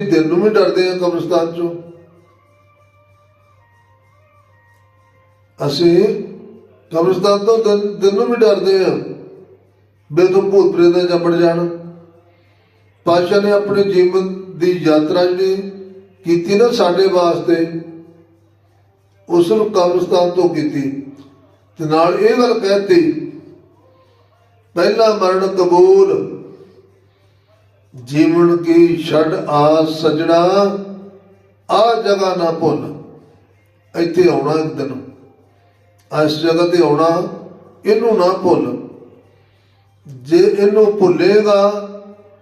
ਦਿਲ ਨੂੰ ਵੀ ਡਰਦੇ ਆ ਕਬਰਸਤਾਨ ਚੋਂ। ਅਸੀਂ ਕਬਰਸਤਾਨ ਤੋਂ ਦਿਨ ਨੂੰ ਵੀ ਡਰਦੇ ਆ ਬੇਦੋਂ ਭੂਤ ਪ੍ਰੇਤ ਦਾ ਜੰਮੜ ਜਾਣ। ਪਾਸ਼ਾ ਨੇ ਆਪਣੇ ਜੀਵਨ ਦੀ ਯਾਤਰਾ ਜਿਹੜੀ ਕੀਤੀ ਨਾ ਸਾਡੇ ਵਾਸਤੇ, ਉਸ ਨੂੰ ਕਬਰਸਤਾਨ ਤੋਂ ਕੀਤੀ। ਤੇ ਨਾਲ ਇਹ ਗੱਲ ਕਹਿਤੀ, ਪਹਿਲਾ ਮਰਨ ਕਬੂਲ ਜੀਵਨ ਕੀ ਛੱਡ ਆ ਸਜਣਾ, ਆ ਜਗ੍ਹਾ ਨਾ ਭੁੱਲ। ਇੱਥੇ ਆਉਣਾ ਇੱਕ ਦਿਨ। ਇਸ ਜਗ੍ਹਾ ਤੇ ਆਉਣਾ, ਇਹਨੂੰ ਨਾ ਭੁੱਲ। ਜੇ ਇਹਨੂੰ ਭੁੱਲੇਗਾ,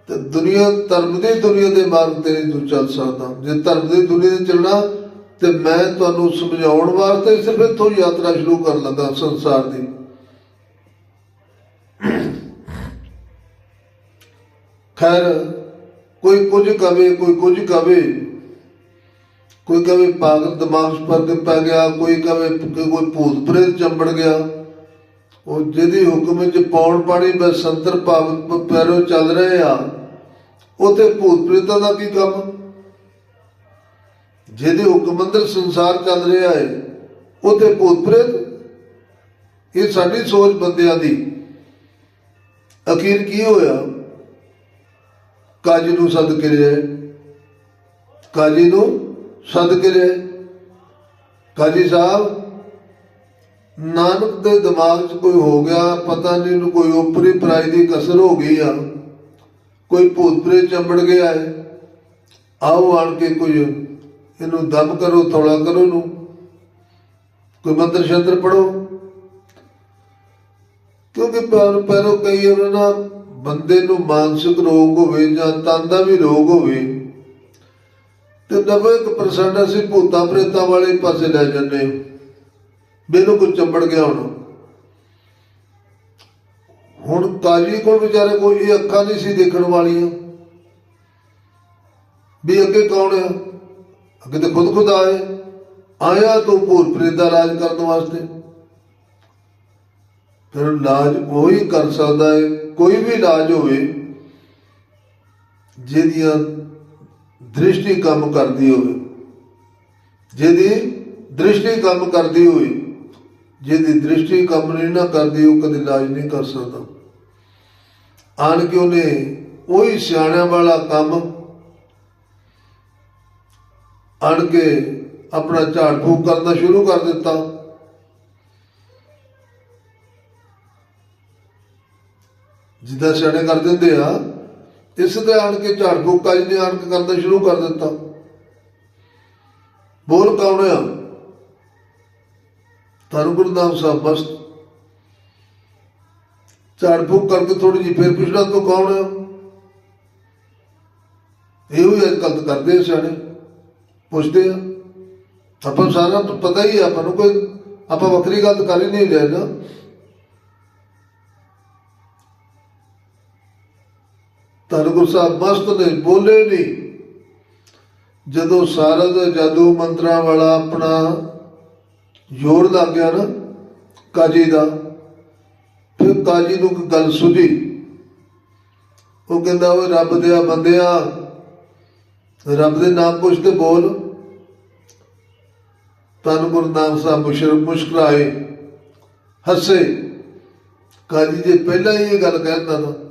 ਤੇ ਦੁਨੀਆ, ਧਰਮ ਦੀ ਦੁਨੀਆ ਦੇ ਮਾਰਗ ਤੇ ਨਹੀਂ ਤੂੰ ਚੱਲ ਸਕਦਾ। ਜੇ ਧਰਮ ਦੀ ਦੁਨੀਆ ਤੇ ਚੱਲਣਾ, ਤੇ ਮੈਂ ਤੁਹਾਨੂੰ ਸਮਝਾਉਣ ਵਾਸਤੇ ਸਿਰਫ ਇੱਥੋਂ ਯਾਤਰਾ ਸ਼ੁਰੂ ਕਰਨ ਲੱਗਾ ਸੰਸਾਰ ਦੀ। ਖੈਰ, ਕੋਈ ਕੁਝ ਕਵੇ, ਕੋਈ ਕੁਝ ਕਵੇ। ਕੋਈ ਕਵੇ ਪਾਗਲ ਦਿਮਾਗ ਸਪਰਕ ਪੈ ਗਿਆ, ਕੋਈ ਕਵੇ ਕੋਈ ਭੂਤ ਪ੍ਰੇਤ ਚੰਬੜ ਗਿਆ। ਉਹ ਜਿਹਦੀ ਹੁਕਮ ਵਿੱਚ ਪੌਣ ਪਾਣੀ ਬਸੰਤਰ ਭਾਵ ਪੈਰੋਂ ਚੱਲ ਰਹੇ ਆ ਉਥੇ ਭੂਤ ਪ੍ਰੇਤਾਂ ਦਾ ਕੀ ਕੰਮ? ਜਿਹਦੇ ਹੁਕਮ ਅੰਦਰ ਸੰਸਾਰ ਚੱਲ ਰਿਹਾ ਹੈ, ਉਥੇ ਭੂਤ ਪ੍ਰੇਤ? ਇਹ ਸਾਡੀ ਸੋਚ ਬੰਦਿਆਂ ਦੀ। ਅਖੀਰ ਕੀ ਹੋਇਆ? ਕਾਜੀ ਨੂੰ ਸੱਦ ਕੇ ਕਾਜੀ ਨੂੰ ਸੱਦ ਕੇ ਕਾਜੀ ਸਾਹਿਬ, ਨਾਨਕ ਦੇ ਦਿਮਾਗ 'ਚ ਕੋਈ ਹੋ ਗਿਆ, ਪਤਾ ਨਹੀਂ ਨੂੰ ਕੋਈ ਉਪਰੀ ਪਰਾਈ ਦੀ ਕਸਰ ਹੋ ਗਈ ਆ। ਕੋਈ ਭੂਤ ਚੰਬੜ ਗਿਆ ਹੈ। ਆਓ ਆਣ ਕੇ ਕੁਝ ਇਹਨੂੰ ਦਮ ਕਰੋ, ਥੋੜਾ ਕਰੋ ਇਹਨੂੰ। ਕੋਈ ਮੰਤਰ ਸ਼ੰਤਰ ਪੜੋ ਕਿਉਂਕਿ ਪਰ ਪਰ ਕਈ ਉਹਨਾਂ ਨਾਲ ਬੰਦੇ ਨੂੰ ਮਾਨਸਿਕ ਰੋਗ ਹੋਵੇ ਜਾਂ ਤਨ ਦਾ ਵੀ ਰੋਗ ਹੋਵੇ, ਤੇ 90% ਅਸੀਂ ਭੂਤਾਂ ਪ੍ਰੇਤਾਂ ਵਾਲੇ ਪਾਸੇ ਲੈ ਜਾਂਦੇ ਹਾਂ। ਮੈਨੂੰ ਕੁਝ ਚੰਬੜ ਗਿਆ ਹੁਣ। ਹੁਣ ਕਾਜੀ ਕੋਲ ਵਿਚਾਰੇ ਕੋਈ ਇਹ ਅੱਖਾਂ ਨਹੀਂ ਸੀ ਦੇਖਣ ਵਾਲੀਆਂ। ਵੀ ਅੱਗੇ ਕੌਣ ਹੈ ਅੱਗੇ ਤੇ ਖੁਦ ਖੁਦ ਆਏ। ਆਇਆ ਤੂੰ ਭੂਤ ਪ੍ਰੇਤ ਦਾ ਇਲਾਜ ਕਰਨ ਵਾਸਤੇ। ਫਿਰ ਇਲਾਜ ਉਹੀ ਕਰ ਸਕਦਾ ਹੈ। ਕੋਈ ਵੀ ਇਲਾਜ ਹੋਵੇ, ਜਿਹਦੀਆਂ ਦ੍ਰਿਸ਼ਟੀ ਕੰਮ ਕਰਦੀ ਹੋਵੇ, ਜਿਹਦੀ ਦ੍ਰਿਸ਼ਟੀ ਕੰਮ ਕਰਦੀ ਹੋਵੇ, ਜਿਹਦੀ ਦ੍ਰਿਸ਼ਟੀ ਕੰਮ ਨਹੀਂ ਨਾ ਕਰਦੀ, ਉਹ ਕਦੇ ਇਲਾਜ ਨਹੀਂ ਕਰ ਸਕਦਾ। ਆਣ ਕੇ ਉਹਨੇ ਉਹੀ ਸਿਆਣਿਆਂ ਵਾਲਾ ਕੰਮ ਆਣ ਕੇ ਆਪਣਾ ਝਾੜ ਫੂਕ ਕਰਨਾ ਸ਼ੁਰੂ ਕਰ ਦਿੱਤਾ। ਜਿੱਦਾਂ ਸਿਆਣੇ ਕਰ ਦਿੰਦੇ ਆ, ਇਸ ਤੇ ਆਣ ਕੇ ਝਾੜ ਫੂਕ ਕਾਜ ਨੇ ਆਣ ਕੇ ਕਰਨਾ ਸ਼ੁਰੂ ਕਰ ਦਿੱਤਾ। ਬੋਲ ਕੌਣ ਆ? ਧੰਨ ਗੁਰੂ ਨਾਮ ਸਾਹਿਬ, ਬਸ। ਝਾੜ ਫੂਕ ਕਰਕੇ ਥੋੜੀ ਜਿਹੀ ਫੇਰ ਪੁੱਛਣਾ ਤੋਂ ਕੌਣ ਆ? ਇਹੋ ਹੀ ਅੱਜ ਕੱਲ੍ਹ ਕਰਦੇ ਆ ਸਿਆਣੇ। ਪੁੱਛਦੇ ਆ। ਆਪਾਂ ਨੂੰ ਸਾਰਾ ਤਾਂ ਪਤਾ ਹੀ ਆ, ਆਪਾਂ ਨੂੰ ਕੋਈ ਆਪਾਂ ਵੱਖਰੀ ਗੱਲ ਕਰ ਹੀ ਨਹੀਂ ਰਹੇ ਧੰਨ ਗੁਰੂ ਸਾਹਿਬ ਮਸਤ ਨੇ, ਬੋਲੇ ਨਹੀਂ ਜਦੋਂ ਸਾਰਾ ਜਾਦੂ ਮੰਤਰਾਂ ਵਾਲਾ ਆਪਣਾ ਜ਼ੋਰ ਲੱਗ ਗਿਆ ਨਾ, ਕਾਜੀ ਦਾ, ਫਿਰ ਕਾਜੀ ਨੂੰ ਇੱਕ ਗੱਲ ਸੁਝੀ। ਉਹ ਕਹਿੰਦਾ, ਓਏ ਰੱਬ ਦੇ ਆ ਬੰਦਿਆ, ਰੱਬ ਦੇ ਨਾਮ ਪੁੱਛ ਤੇ ਬੋਲ। ਤਨ ਗੁਰੂ ਨਾਮ ਸਾਹਿਬ ਮੁਸ਼ਰ, ਮੁਸਕਰਾਏ, ਹੱਸੇ। ਕਾਜੀ ਜੇ ਪਹਿਲਾਂ ਹੀ ਇਹ ਗੱਲ ਕਹਿੰਦਾ ਤਾਂ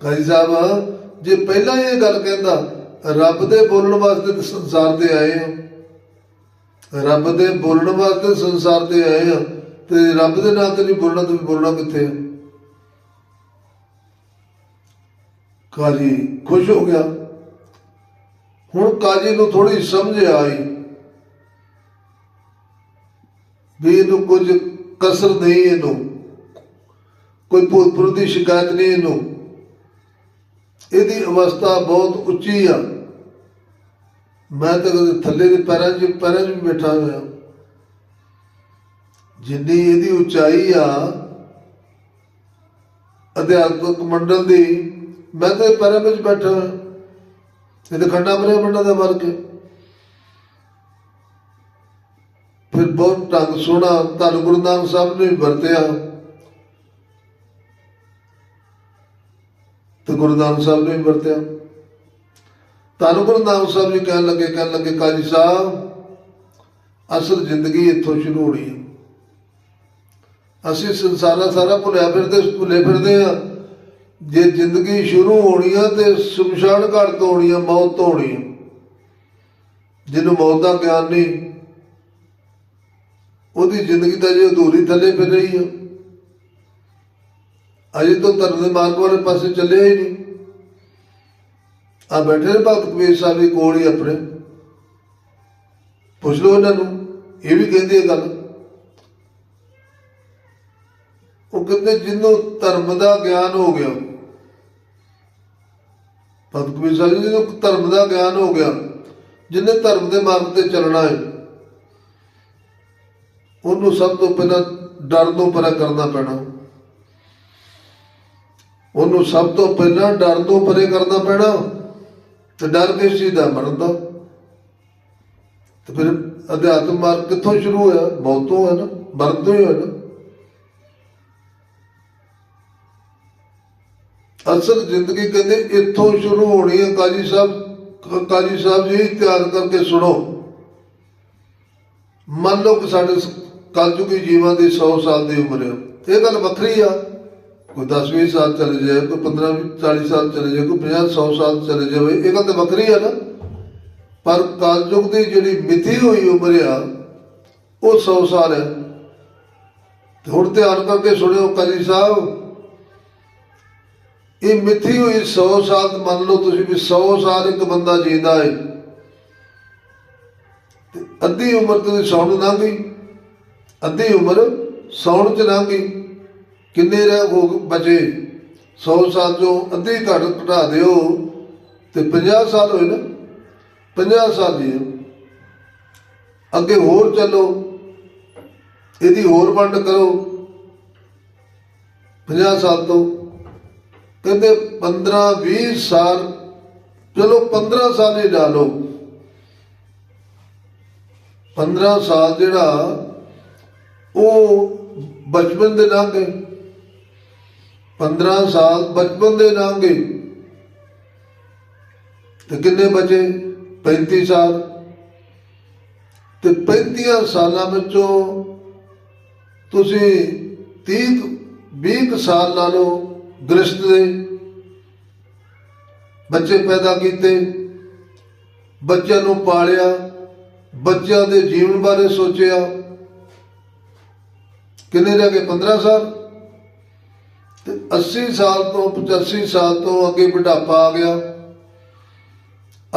ਕਾਜੀ ਸਾਹਿਬ, ਜੇ ਪਹਿਲਾਂ ਹੀ ਇਹ ਗੱਲ ਕਹਿੰਦਾ, ਰੱਬ ਦੇ ਬੋਲਣ ਵਾਸਤੇ ਤਾਂ ਸੰਸਾਰ ਤੇ ਆਏ ਆ। ਰੱਬ ਦੇ ਬੋਲਣ ਵਾਸਤੇ ਸੰਸਾਰ ਤੇ ਆਏ ਆ, ਤੇ ਰੱਬ ਦੇ ਨਾਂ ਤੇ ਨਹੀਂ ਬੋਲਣਾ ਤੇ ਬੋਲਣਾ ਕਿੱਥੇ ਆ? ਕਾਜੀ ਖੁਸ਼ ਹੋ ਗਿਆ। ਹੁਣ ਕਾਜੀ ਨੂੰ ਥੋੜੀ ਸਮਝ ਆਈ ਵੀ ਇਹਨੂੰ ਕੁਝ ਕਸਰ ਨਹੀਂ ਇਹਨੂੰ। ਕੋਈ ਭੂਤ ਪ੍ਰੇਤ ਦੀ ਸ਼ਿਕਾਇਤ ਨਹੀਂ ਇਹਨੂੰ। ਇਹਦੀ ਅਵਸਥਾ ਬਹੁਤ ਉੱਚੀ ਆ। ਮੈਂ ਤਾਂ ਕਦੇ ਥੱਲੇ ਦੇ ਪੈਰਾਂ 'ਚ ਪੈਰਾਂ 'ਚ ਵੀ ਬੈਠਾ ਹੋਇਆ। ਜਿੰਨੀ ਇਹਦੀ ਉਚਾਈ ਆ, ਅਧਿਆਤਮਕ ਮੰਡਲ ਦੀ, ਮੈਂ ਤਾਂ ਪੈਰਾਂ ਵਿੱਚ ਬੈਠਾ ਹੋਇਆ। ਇਹ ਤਾਂ ਖੰਡਾ ਮਰਿਆ ਮੰਡਾ ਦਾ ਵਰਗ ਹੈ। ਫਿਰ ਬਹੁਤ ਢੰਗ ਸੋਹਣਾ ਧੰਨ ਗੁਰੂ ਨਾਨਕ ਸਾਹਿਬ ਨੇ ਵੀ ਵਰਤਿਆ। ਤੇ ਗੁਰੂ ਨਾਨਕ ਸਾਹਿਬ ਨੇ ਵੀ ਵਰਤਿਆ। ਧੰਨ ਗੁਰੂ ਨਾਨਕ ਸਾਹਿਬ ਜੀ ਕਹਿਣ ਲੱਗੇ ਕਹਿਣ ਲੱਗੇ, ਕਾਜੀ ਸਾਹਿਬ, ਅਸਲ ਜ਼ਿੰਦਗੀ ਇੱਥੋਂ ਸ਼ੁਰੂ ਹੋਣੀ ਹੈ ਅਸੀਂ ਸੰਸਾਰਾ ਸਾਰਾ ਭੁੱਲਿਆ ਫਿਰਦੇ, ਭੁੱਲੇ ਫਿਰਦੇ ਆ। ਜੇ ਜ਼ਿੰਦਗੀ ਸ਼ੁਰੂ ਹੋਣੀ ਆ ਤੇ ਸ਼ਮਸ਼ਾਨ ਘਾਟ ਤੋਂ ਹੋਣੀ ਆ, ਮੌਤ ਤੋਂ ਹੋਣੀ ਆ। ਜਿਹਨੂੰ ਮੌਤ ਦਾ ਗਿਆਨ ਨਹੀਂ, ਉਹਦੀ ਜ਼ਿੰਦਗੀ ਤਾਂ ਜੇ ਅਧੂਰੀ ਥੱਲੇ ਫਿਰ ਰਹੀ ਆ। ਅਜੇ ਤੋਂ ਧਰਮ ਦੇ ਮਾਰਗ ਵਾਲੇ ਪਾਸੇ ਚੱਲਿਆ ਹੀ ਨਹੀਂ। ਆ ਬੈਠੇ ਨੇ ਭਗਤ ਕਬੀਰ ਸਾਹਿਬ ਦੇ ਕੋਲ ਹੀ ਆਪਣੇ। ਪੁੱਛ ਲਓ ਇਹਨਾਂ ਨੂੰ, ਇਹ ਵੀ ਕਹਿੰਦੇ ਇਹ ਗੱਲ। ਉਹ ਕਹਿੰਦੇ ਜਿਹਨੂੰ ਧਰਮ ਦਾ ਗਿਆਨ ਹੋ ਗਿਆ, ਭਗਤ ਕਬੀਰ ਸਾਹਿਬ ਜੀ ਜਿਹਨੂੰ ਧਰਮ ਦਾ ਗਿਆਨ ਹੋ ਗਿਆ ਜਿਹਨੇ ਧਰਮ ਦੇ ਮਾਰਗ ਤੇ ਚੱਲਣਾ ਹੈ, ਉਹਨੂੰ ਸਭ ਤੋਂ ਪਹਿਲਾਂ ਡਰ ਤੋਂ ਪਰੇ ਕਰਨਾ ਪੈਣਾ। ਉਹਨੂੰ ਸਭ ਤੋਂ ਪਹਿਲਾਂ ਡਰ ਤੋਂ ਪਰੇ ਕਰਨਾ ਪੈਣਾ। ਤੇ ਡਰ ਕਿਸ ਚੀਜ਼ ਦਾ? ਮਰਨ ਦਾ। ਤੇ ਫਿਰ ਅਧਿਆਤਮ ਮਾਰਗ ਕਿੱਥੋਂ ਸ਼ੁਰੂ ਹੋਇਆ? ਮੌਤ ਤੋਂ ਹੈ ਨਾ। ਮਰਨ ਤੋਂ ਹੀ ਹੋਇਆ ਨਾ। ਅਸਲ ਜ਼ਿੰਦਗੀ ਕਹਿੰਦੇ ਇੱਥੋਂ ਸ਼ੁਰੂ ਹੋਣੀ ਹੈ। ਕਾਜੀ ਸਾਹਿਬ ਕਾਜੀ ਸਾਹਿਬ ਜੀ ਧਿਆਨ ਕਰਕੇ ਸੁਣੋ। ਮੰਨ ਲਓ ਕਿ ਸਾਡੇ ਕਲਯੁਗੀ ਜੀਵਾਂ ਦੀ 100 ਸਾਲ ਦੀ ਉਮਰ ਹੈ। ਇਹ ਗੱਲ ਵੱਖਰੀ ਆ। ਕੋਈ 10 20 ਸਾਲ ਚਲੇ ਜਾਏ, ਕੋਈ 15 40 ਸਾਲ ਚਲੇ ਜਾਏ, ਕੋਈ 50 100 ਸਾਲ ਚਲੇ ਜਾਵੇ, ਇਹ ਗੱਲ ਤਾਂ ਵੱਖਰੀ ਆ ਨਾ। ਪਰ ਕਲਯੁਗ ਦੀ ਜਿਹੜੀ ਮਿਤੀ ਹੋਈ ਉਮਰ ਆ, ਉਹ 100 ਸਾਲ ਹੈ। ਹੁਣ ਧਿਆਨ ਕਰਕੇ ਸੁਣਿਓ ਕਾਜੀ ਸਾਹਿਬ, ਇਹ ਮਿੱਥੀ ਹੋਈ 100 ਸਾਲ ਮੰਨ ਲਓ ਤੁਸੀਂ ਵੀ 100 ਸਾਲ ਇੱਕ ਬੰਦਾ ਜੀਂਦਾ ਹੈ ਅੱਧੀ ਉਮਰ ਤੇ ਸੌਣ ਲੰਘ ਗਈ, ਅੱਧੀ ਉਮਰ ਸੌਣ ਚ ਲੰਘ ਗਈ। ਕਿੰਨੇ ਰਹਿ ਹੋ ਬਚੇ? 100 ਸਾਲ ਚੋਂ ਅੱਧੀ ਘੱਟ ਘਟਾ ਦਿਓ। ਤੇ 50 ਸਾਲ ਹੋਏ ਨਾ 50 ਸਾਲ ਜੀ। ਅੱਗੇ ਹੋਰ ਚੱਲੋ। ਇਹਦੀ ਹੋਰ ਵੰਡ ਕਰੋ। 50 ਸਾਲ ਤੋਂ। ਕਹਿੰਦੇ 15 20 ਸਾਲ, ਚਲੋ 15 ਸਾਲ ਹੀ ਲਾ ਲਓ। 15 ਸਾਲ ਜਿਹੜਾ, ਉਹ ਬਚਪਨ ਦੇ ਲੰਘ ਗਏ। 15 ਸਾਲ ਬਚਪਨ ਦੇ ਲੰਘ ਗਏ। ਤੇ ਕਿੰਨੇ ਬਚੇ? 35 ਸਾਲ। ਤੇ 35 ਸਾਲਾਂ ਵਿੱਚੋਂ ਤੁਸੀਂ 30 20 ਸਾਲ ਲਾ ਲਓ ਗ੍ਰਸਤ ਦੇ। ਬੱਚੇ ਪੈਦਾ ਕੀਤੇ। ਬੱਚਿਆਂ ਨੂੰ ਪਾਲਿਆ। ਬੱਚਿਆਂ ਦੇ ਜੀਵਨ ਬਾਰੇ ਸੋਚਿਆ। ਕਿੰਨੇ ਰਹਿ ਗਏ? 15 ਸਾਲ? ਤੇ 80 ਸਾਲ ਤੋਂ 85 ਸਾਲ ਤੋਂ ਅੱਗੇ ਬੁਢਾਪਾ ਆ ਗਿਆ।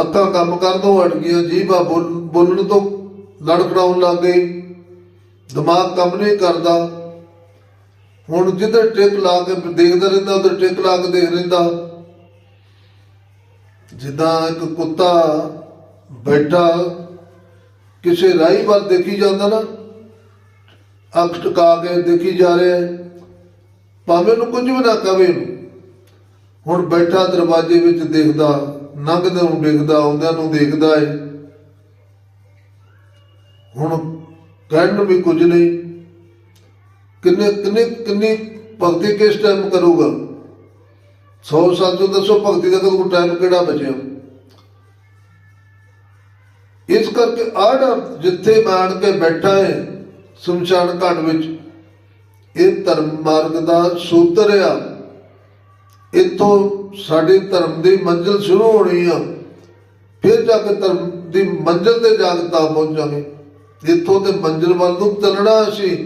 ਅੱਖਾਂ ਕੰਮ ਕਰਨ ਤੋਂ ਹਟ ਗਈਆਂ, ਜੀਭਾ ਬੋਲ- ਬੋਲਣ ਤੋਂ ਲੜਖੜਾਉਣ ਲੱਗ ਗਈ। ਦਿਮਾਗ ਕੰਮ ਨਹੀਂ ਕਰਦਾ। ਹੁਣ ਜਿੱਧਰ ਟਿਕ ਲਾ ਕੇ ਦੇਖਦਾ ਰਹਿੰਦਾ, ਉਧਰ ਟਿਕ ਲਾ ਕੇ ਦੇਖ ਰਹਿੰਦਾ ਜਿੱਦਾਂ ਇੱਕ ਕੁੱਤਾ ਬੈਠਾ, ਕਿਸੇ ਰਾਹੀ ਵੱਲ ਦੇਖੀ ਜਾਂਦਾ ਨਾ, ਅੱਖ ਟਕਾ ਕੇ ਦੇਖੀ ਜਾ ਰਿਹਾ। ਹੈ ਭਾਵੇਂ ਨੂੰ ਕੁਝ ਵੀ ਨਾ ਕਵੇ ਹੁਣ ਬੈਠਾ ਦਰਵਾਜ਼ੇ ਵਿੱਚ ਦੇਖਦਾ ਲੰਘਦੇ ਨੂੰ ਦੇਖਦਾ ਆਉਂਦਿਆਂ ਨੂੰ ਦੇਖਦਾ ਏ। ਹੁਣ ਕਹਿਣ ਨੂੰ ਵੀ ਕੁਝ ਨਹੀਂ। ਕਿੰਨੇ ਕਿੰਨੇ, ਕਿੰਨੀ ਭਗਤੀ ਕਿਸ ਟਾਈਮ ਕਰੂਗਾ? 100 ਸਾਲ ਤੋਂ ਦੱਸੋ ਭਗਤੀ ਦਾ ਕੋਈ ਟਾਈਮ ਕਿਹੜਾ ਬਚਿਆ? ਇਸ ਕਰਕੇ ਆੜਾ ਜਿੱਥੇ ਮਾਣ ਕੇ ਬੈਠਾ ਹੈ ਸ਼ਮਸ਼ਾਨ ਘਾਟ ਵਿੱਚ ਇਹ ਧਰਮ ਮਾਰਗ ਦਾ ਸੂਤਰ ਆ। ਇਥੋਂ ਸਾਡੀ ਧਰਮ ਦੀ ਮੰਜ਼ਿਲ ਸ਼ੁਰੂ ਹੋਣੀ ਆ। ਫਿਰ ਜਾ ਕੇ ਧਰਮ ਦੀ ਮੰਜ਼ਿਲ ਤੇ ਜਾ ਕੇ ਤਾਂ ਪਹੁੰਚਾਂਗੇ। ਇੱਥੋਂ ਤੇ ਮੰਜ਼ਿਲ ਵੱਲ ਨੂੰ ਚੱਲਣਾ ਅਸੀਂ,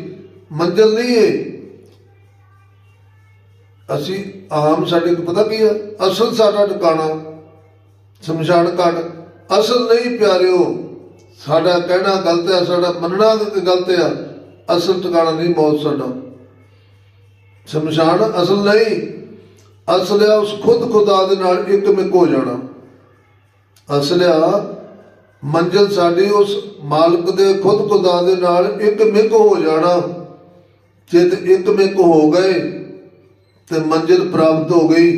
ਮੰਜ਼ਿਲ ਨਹੀਂ ਹੈ ਅਸੀਂ ਆਮ ਸਾਡੇ ਕੋਲ ਪਤਾ ਕੀ ਆ? ਅਸਲ ਸਾਡਾ ਟਿਕਾਣਾ, ਸ਼ਮਸ਼ਾਨ ਘਾਟ। ਅਸਲ ਨਹੀਂ ਪਿਆਰਿਓ, ਸਾਡਾ ਕਹਿਣਾ ਗਲਤ ਹੈ ਸਾਡਾ ਮੰਨਣਾ ਗਲਤ ਹੈ ਅਸਲ ਟਿਕਾਣਾ ਨਹੀਂ ਮੌਤ ਸਾਡਾ। ਸ਼ਮਸ਼ਾਨ ਅਸਲ ਨਹੀਂ, ਅਸਲ ਹੈ ਉਸ ਖੁਦ ਖੁਦਾ ਦੇ ਨਾਲ ਇੱਕ ਮਿਕ ਹੋ ਜਾਣਾ। ਅਸਲ ਆ ਮੰਜ਼ਿਲ ਸਾਡੀ ਉਸ ਮਾਲਕ ਦੇ ਖੁਦ ਖੁਦਾ ਦੇ ਨਾਲ ਇੱਕ ਮਿਕ ਹੋ ਜਾਣਾ। ਜੇ ਤੇ ਇੱਕ ਮਿਕ ਹੋ ਗਏ ਤੇ ਮੰਜ਼ਿਲ ਪ੍ਰਾਪਤ ਹੋ ਗਈ।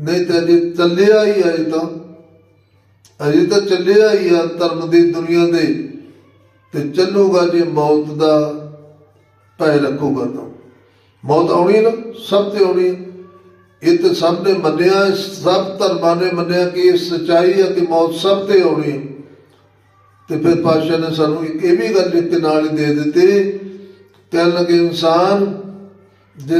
ਨਹੀਂ ਤਾਂ ਜੇ ਚੱਲਿਆ ਹੀ ਅਜੇ ਤਾਂ। ਅਜੇ ਤਾਂ ਚੱਲਿਆ ਹੀ ਆ ਧਰਮ ਦੀ ਦੁਨੀਆ ਦੇ ਤੇ ਚੱਲੂਗਾ ਜੇ ਮੌਤ ਦਾ ਭੈ ਰੱਖੂਗਾ ਤਾਂ। ਮੌਤ ਆਉਣੀ ਹੈ ਨਾ, ਸਭ ਤੇ ਆਉਣੀ ਹੈ। ਇਹ ਤਾਂ ਸਭ ਨੇ ਮੰਨਿਆ, ਸਭ ਧਰਮਾਂ ਨੇ ਮੰਨਿਆ ਕਿ ਇਹ ਸਚਾਈ ਹੈ ਕਿ ਮੌਤ ਸਭ ਤੇ ਆਉਣੀ ਹੈ। ਤੇ ਫਿਰ ਪਾਸ਼ਾ ਨੇ ਸਾਨੂੰ ਇੱਕ ਇਹ ਵੀ ਗੱਲ ਇੱਕ ਨਾਲ ਹੀ ਦੇ ਦਿੱਤੀ, ਕਹਿਣ ਲੱਗੇ, ਇਨਸਾਨ ਜੇ